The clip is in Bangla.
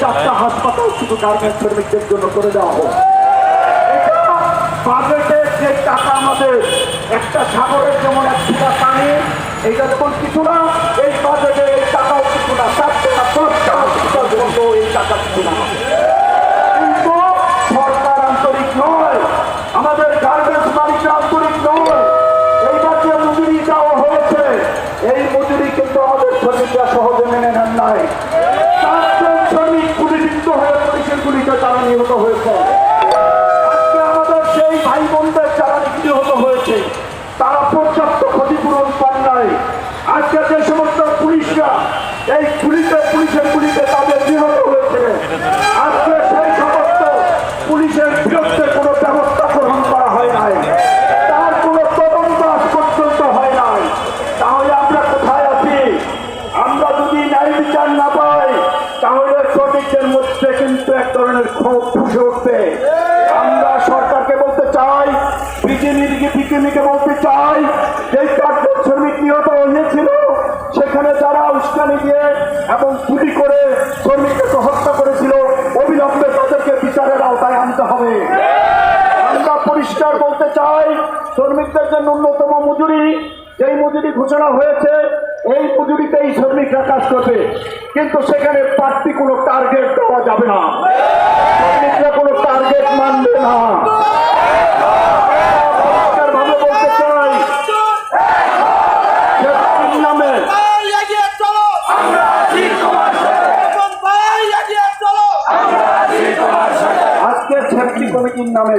চারটা হাসপাতাল শুধু গার্মেন্ট শ্রমিকদের জন্য করে দেওয়া হোক বাজেটের যে টাকা আমাদের, একটা সাগরের এইটা কিছু না, এই বাজেটের এই টাকাও কিছু না চারটে না বন্ধ, এই টাকা কিছু না। আন্তরিক নয়, আমাদের গার্মেন্টস মালিকরা আন্তরিক নয়। এইবার যে মজুরি দেওয়া হয়েছে, এই মজুরি কিন্তু আমাদের শ্রমিকরা সহজে মেনে নেন নাই। চারজন শ্রমিক গুলিবিদ্ধ হয়ে পুলিশের গুলিতে তারা নিহত হয়েছে আজকে আমাদের সেই ভাই বোনদের যারা নিহত হয়েছে তারা পর্যাপ্ত ক্ষতিপূরণ পান নাই আজকে যে সমস্ত পুলিশরা এই গুলিতে পুলিশের গুলিতে তাদের নিহত হয়েছে আজকে সেই সমস্ত পুলিশের বিরুদ্ধে কোনো ব্যবস্থা গ্রহণ করা হয় নাই তার কোনো তদন্ত আজ পর্যন্ত হয় নাই তাহলে আমরা কোথায় আছি আমরা যদি ন্যায় বিচার না পাই তাহলে শ্রমিকদের মধ্যে কিন্তু এক ধরনের ক্ষোভ ফুসে উঠবে। আমরা সরকারকে বলতে চাই, বিজেপিকে বিজেপিকে বলতে চাই যে চারজন শ্রমিক নিহত হয়েছিল, সেখানে যারা উস্কানি দিয়ে এবং গুলি করে শ্রমিককে হত্যা করেছিল, অবিলম্বে তাদেরকে বিচারের আওতায় আনতে হবে। আমরা পরিষ্কার বলতে চাই, শ্রমিকদের যে ন্যূনতম মজুরি, যেই মজুরি ঘোষণা হয়েছে শ্রমিকরা কাজ করবে কিন্তু সেখানে প্রার্থী কোনো টার্গেট দেওয়া যাবে না। শ্রমিকরা কোনো টার্গেট মানবে না। আজকে সেফটি কমিটির নামে